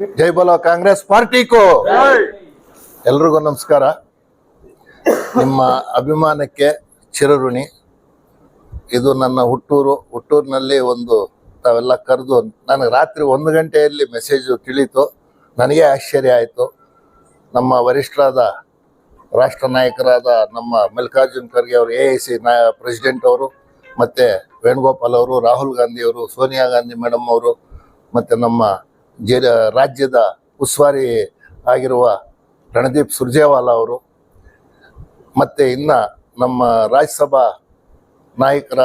ಜೈ ಬಲೋ ಕಾಂಗ್ರೆಸ್ ಪಾರ್ಟಿಗೂ ಎಲ್ರಿಗೂ ನಮಸ್ಕಾರ. ನಿಮ್ಮ ಅಭಿಮಾನಕ್ಕೆ ಚಿರಋಣಿ. ಇದು ನನ್ನ ಹುಟ್ಟೂರು, ಹುಟ್ಟೂರಿನಲ್ಲಿ ಒಂದು ತಾವೆಲ್ಲ ಕರೆದು, ನನಗೆ ರಾತ್ರಿ ಒಂದು ಗಂಟೆಯಲ್ಲಿ ಮೆಸೇಜು ತಿಳಿತು. ನನಗೆ ಆಶ್ಚರ್ಯ ಆಯಿತು. ನಮ್ಮ ವರಿಷ್ಠರಾದ, ರಾಷ್ಟ್ರ ನಾಯಕರಾದ ನಮ್ಮ ಮಲ್ಲಿಕಾರ್ಜುನ್ ಖರ್ಗೆ ಅವರು, ಎ ಐ ಸಿ ನಾಯ ಪ್ರೆಸಿಡೆಂಟ್ ಅವರು, ಮತ್ತು ವೇಣುಗೋಪಾಲ್ ಅವರು, ರಾಹುಲ್ ಗಾಂಧಿ ಅವರು, ಸೋನಿಯಾ ಗಾಂಧಿ ಮೇಡಮ್ ಅವರು, ಮತ್ತು ನಮ್ಮ ಜೆ ರಾಜ್ಯದ ಉಸ್ತುವಾರಿ ಆಗಿರುವ ರಣದೀಪ್ ಸುರ್ಜೇವಾಲಾ ಅವರು ಮತ್ತು ಇನ್ನು ನಮ್ಮ ರಾಜ್ಯಸಭಾ ನಾಯಕರ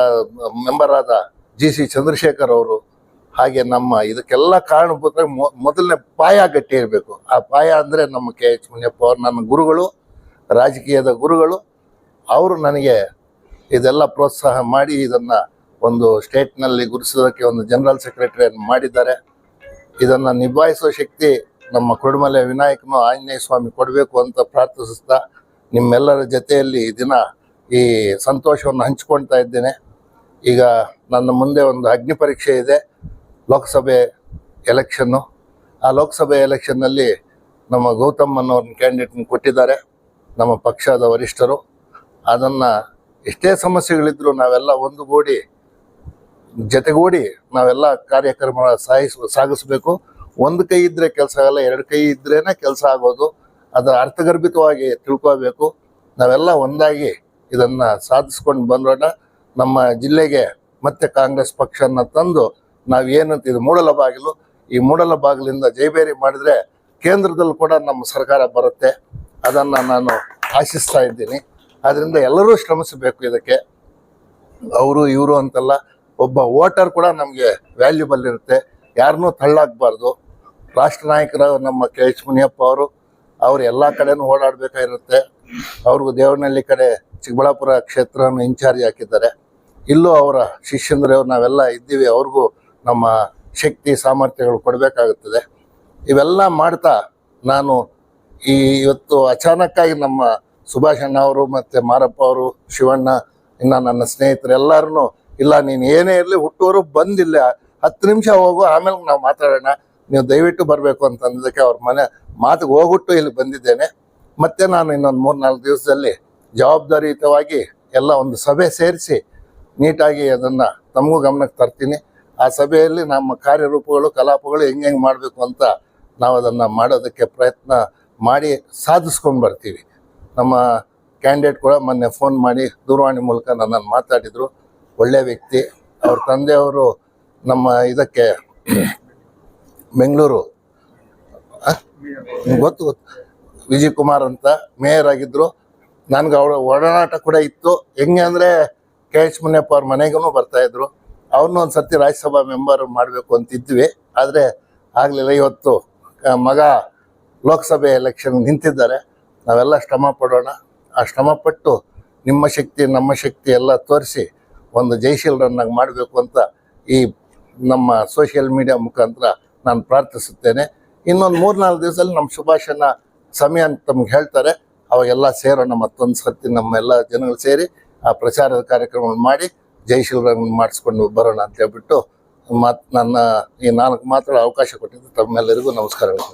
ಮೆಂಬರಾದ ಜಿ ಸಿ ಚಂದ್ರಶೇಖರ್ ಅವರು ಹಾಗೆ ನಮ್ಮ ಇದಕ್ಕೆಲ್ಲ ಕಾರಣ ಮೊ- ಮೊದಲನೇ ಪಾಯ ಗಟ್ಟಿ ಇರಬೇಕು. ಆ ಪಾಯ ಅಂದರೆ ನಮ್ಮ ಕೆ ಎಚ್ ಮುನಿಯಪ್ಪ ಅವರು ನನ್ನ ಗುರುಗಳು, ರಾಜಕೀಯದ ಗುರುಗಳು. ಅವರು ನನಗೆ ಇದೆಲ್ಲ ಪ್ರೋತ್ಸಾಹ ಮಾಡಿ ಇದನ್ನು ಒಂದು ಸ್ಟೇಟ್ನಲ್ಲಿ ಗುರುಸೋದಕ್ಕೆ ಒಂದು ಜನರಲ್ ಸೆಕ್ರೆಟರಿಯನ್ನು ಮಾಡಿದ್ದಾರೆ. ಇದನ್ನು ನಿಭಾಯಿಸೋ ಶಕ್ತಿ ನಮ್ಮ ಕುರುಡಮಲೆ ವಿನಾಯಕನು ಆಂಜನೇಯ ಸ್ವಾಮಿ ಕೊಡಬೇಕು ಅಂತ ಪ್ರಾರ್ಥಿಸ್ತಾ ನಿಮ್ಮೆಲ್ಲರ ಜೊತೆಯಲ್ಲಿ ಈ ದಿನ ಈ ಸಂತೋಷವನ್ನು ಹಂಚ್ಕೊಳ್ತಾ ಇದ್ದೇನೆ. ಈಗ ನನ್ನ ಮುಂದೆ ಒಂದು ಅಗ್ನಿ ಪರೀಕ್ಷೆ ಇದೆ, ಲೋಕಸಭೆ ಎಲೆಕ್ಷನ್ನು ಆ ಲೋಕಸಭೆ ಎಲೆಕ್ಷನ್ನಲ್ಲಿ ನಮ್ಮ ಗೌತಮ್ ಅನ್ನೋರ್ನ ಕ್ಯಾಂಡಿಡೇಟ್ನ ಕೊಟ್ಟಿದ್ದಾರೆ, ನಮ್ಮ ಪಕ್ಷದ ವರಿಷ್ಠರು. ಅದನ್ನು ಎಷ್ಟೇ ಸಮಸ್ಯೆಗಳಿದ್ದರೂ ನಾವೆಲ್ಲ ಒಂದುಗೂಡಿ ಜೊತೆಗೂಡಿ ನಾವೆಲ್ಲ ಕಾರ್ಯಕ್ರಮ ಸಾಗಿಸ್ ಸಾಗಿಸ್ಬೇಕು. ಒಂದು ಕೈ ಇದ್ರೆ ಕೆಲಸ ಆಗಲ್ಲ, ಎರಡು ಕೈ ಇದ್ರೇನೆ ಕೆಲಸ ಆಗೋದು. ಅದರ ಅರ್ಥಗರ್ಭಿತವಾಗಿ ತಿಳ್ಕೋಬೇಕು. ನಾವೆಲ್ಲ ಒಂದಾಗಿ ಇದನ್ನ ಸಾಧಿಸ್ಕೊಂಡು ಬಂದೋಣ ನಮ್ಮ ಜಿಲ್ಲೆಗೆ ಮತ್ತೆ ಕಾಂಗ್ರೆಸ್ ಪಕ್ಷನ ತಂದು ನಾವು ಏನಂತ ಇದು ಮೂಡಲ ಬಾಗಿಲು. ಈ ಮೂಡಲ ಬಾಗಿಲಿಂದ ಜೈಬೇರಿ ಮಾಡಿದ್ರೆ ಕೇಂದ್ರದಲ್ಲಿ ಕೂಡ ನಮ್ಮ ಸರ್ಕಾರ ಬರುತ್ತೆ. ಅದನ್ನ ನಾನು ಆಶಿಸ್ತಾ ಇದ್ದೀನಿ. ಆದ್ದರಿಂದ ಎಲ್ಲರೂ ಶ್ರಮಿಸಬೇಕು ಇದಕ್ಕೆ. ಅವರು, ಇವರು ಅಂತಲ್ಲ. ಒಬ್ಬ ವೋಟರ್ ಕೂಡ ನಮಗೆ ವ್ಯಾಲ್ಯೂಬಲ್ ಇರುತ್ತೆ. ಯಾರನ್ನೂ ತಳ್ಳಾಗಬಾರ್ದು. ರಾಷ್ಟ್ರ ನಾಯಕರ ನಮ್ಮ ಕೆ ಎಚ್ ಮುನಿಯಪ್ಪ ಅವರು, ಅವ್ರು ಎಲ್ಲ ಕಡೆನೂ ಓಡಾಡಬೇಕಾಗಿರುತ್ತೆ. ಅವ್ರಿಗೂ ದೇವನಹಳ್ಳಿ ಕಡೆ ಚಿಕ್ಕಬಳ್ಳಾಪುರ ಕ್ಷೇತ್ರವನ್ನು ಇನ್ಚಾರ್ಜ್ ಹಾಕಿದ್ದಾರೆ. ಇಲ್ಲೂ ಅವರ ಶಿಷ್ಯಂದ್ರೆ ನಾವೆಲ್ಲ ಇದ್ದೀವಿ, ಅವ್ರಿಗೂ ನಮ್ಮ ಶಕ್ತಿ, ಸಾಮರ್ಥ್ಯಗಳು ಕೊಡಬೇಕಾಗುತ್ತದೆ. ಇವೆಲ್ಲ ಮಾಡ್ತಾ ನಾನು ಈ ಇವತ್ತು ಅಚಾನಕ್ಕಾಗಿ ನಮ್ಮ ಸುಭಾಷ್ ಅವರು ಮತ್ತು ಮಾರಪ್ಪ ಅವರು, ಶಿವಣ್ಣ, ಇನ್ನು ನನ್ನ ಸ್ನೇಹಿತರು ಎಲ್ಲರೂ ಇಲ್ಲ, ನೀನು ಏನೇ ಇರಲಿ ಹುಟ್ಟುವರು ಬಂದಿಲ್ಲ. ಹತ್ತು ನಿಮಿಷ ಹೋಗು, ಆಮೇಲೆ ನಾವು ಮಾತಾಡೋಣ. ನೀವು ದಯವಿಟ್ಟು ಬರಬೇಕು ಅಂತ ಅಂದಕ್ಕೆ ಅವ್ರ ಮನೆ ಮಾತಿಗೆ ಹೋಗ್ಬಿಟ್ಟು ಇಲ್ಲಿ ಬಂದಿದ್ದೇನೆ. ಮತ್ತೆ ನಾನು ಇನ್ನೊಂದು ಮೂರು ನಾಲ್ಕು ದಿವಸದಲ್ಲಿ ಜವಾಬ್ದಾರಿಯುತವಾಗಿ ಎಲ್ಲ ಒಂದು ಸಭೆ ಸೇರಿಸಿ ನೀಟಾಗಿ ಅದನ್ನು ತಮಗೂ ಗಮನಕ್ಕೆ ತರ್ತೀನಿ. ಆ ಸಭೆಯಲ್ಲಿ ನಮ್ಮ ಕಾರ್ಯರೂಪಗಳು, ಕಲಾಪಗಳು ಹೆಂಗೆ ಹೆಂಗೆ ಮಾಡಬೇಕು ಅಂತ ನಾವು ಅದನ್ನು ಮಾಡೋದಕ್ಕೆ ಪ್ರಯತ್ನ ಮಾಡಿ ಸಾಧಿಸ್ಕೊಂಡು ಬರ್ತೀವಿ. ನಮ್ಮ ಕ್ಯಾಂಡಿಡೇಟ್ ಕೂಡ ಮೊನ್ನೆ ಫೋನ್ ಮಾಡಿ ದೂರವಾಣಿ ಮೂಲಕ ನನ್ನನ್ನು ಮಾತಾಡಿದರು. ಒಳ್ಳೆಯ ವ್ಯಕ್ತಿ. ಅವ್ರ ತಂದೆಯವರು ನಮ್ಮ ಇದಕ್ಕೆ ಬೆಂಗಳೂರು ಗೊತ್ತು ಗೊತ್ತು. ವಿಜಯ್ ಕುಮಾರ್ ಅಂತ ಮೇಯರ್ ಆಗಿದ್ರು. ನನಗೆ ಅವರ ಒಡನಾಟ ಕೂಡ ಇತ್ತು. ಹೆಂಗೆ ಅಂದರೆ ಕೆ ಎಚ್ ಮುನಿಯಪ್ಪ ಅವ್ರ ಮನೆಗೂ ಬರ್ತಾ ಇದ್ರು. ಅವ್ರನ್ನೂ ಒಂದು ಸರ್ತಿ ರಾಜ್ಯಸಭಾ ಮೆಂಬರ್ ಮಾಡಬೇಕು ಅಂತಿದ್ವಿ. ಆದರೆ ಆಗಲಿಲ್ಲ. ಇವತ್ತು ಮಗ ಲೋಕಸಭೆ ಎಲೆಕ್ಷನ್ ನಿಂತಿದ್ದಾರೆ. ನಾವೆಲ್ಲ ಶ್ರಮ ಪಡೋಣ. ಆ ಶ್ರಮಪಟ್ಟು ನಿಮ್ಮ ಶಕ್ತಿ, ನಮ್ಮ ಶಕ್ತಿ ಎಲ್ಲ ತೋರಿಸಿ ಒಂದು ಜಯಶೀಲರನ್ನಾಗಿ ಮಾಡಬೇಕು ಅಂತ ಈ ನಮ್ಮ ಸೋಷಿಯಲ್ ಮೀಡಿಯಾ ಮುಖಾಂತರ ನಾನು ಪ್ರಾರ್ಥಿಸುತ್ತೇನೆ ಇನ್ನೊಂದು ಮೂರ್ನಾಲ್ಕು ದಿವಸದಲ್ಲಿ ನಮ್ಮ ಸುಭಾಷನ ಸಮಯ ಅಂತ ತಮ್ಗೆ ಹೇಳ್ತಾರೆ ಅವಾಗೆಲ್ಲ ಸೇರೋಣ ಮತ್ತೊಂದು ಸರ್ತಿ ನಮ್ಮೆಲ್ಲ ಜನಗಳು ಸೇರಿ ಆ ಪ್ರಚಾರದ ಕಾರ್ಯಕ್ರಮವನ್ನು ಮಾಡಿ ಜಯಶೀಲರನ್ನು ಮಾಡಿಸ್ಕೊಂಡು ಬರೋಣ ಅಂತ ಹೇಳ್ಬಿಟ್ಟು ಮಾತ್ ನನ್ನ ಈ ನಾಲ್ಕು ಮಾತ್ರ ಅವಕಾಶ ಕೊಟ್ಟಿದ್ದು ತಮ್ಮೆಲ್ಲರಿಗೂ ನಮಸ್ಕಾರಗಳು.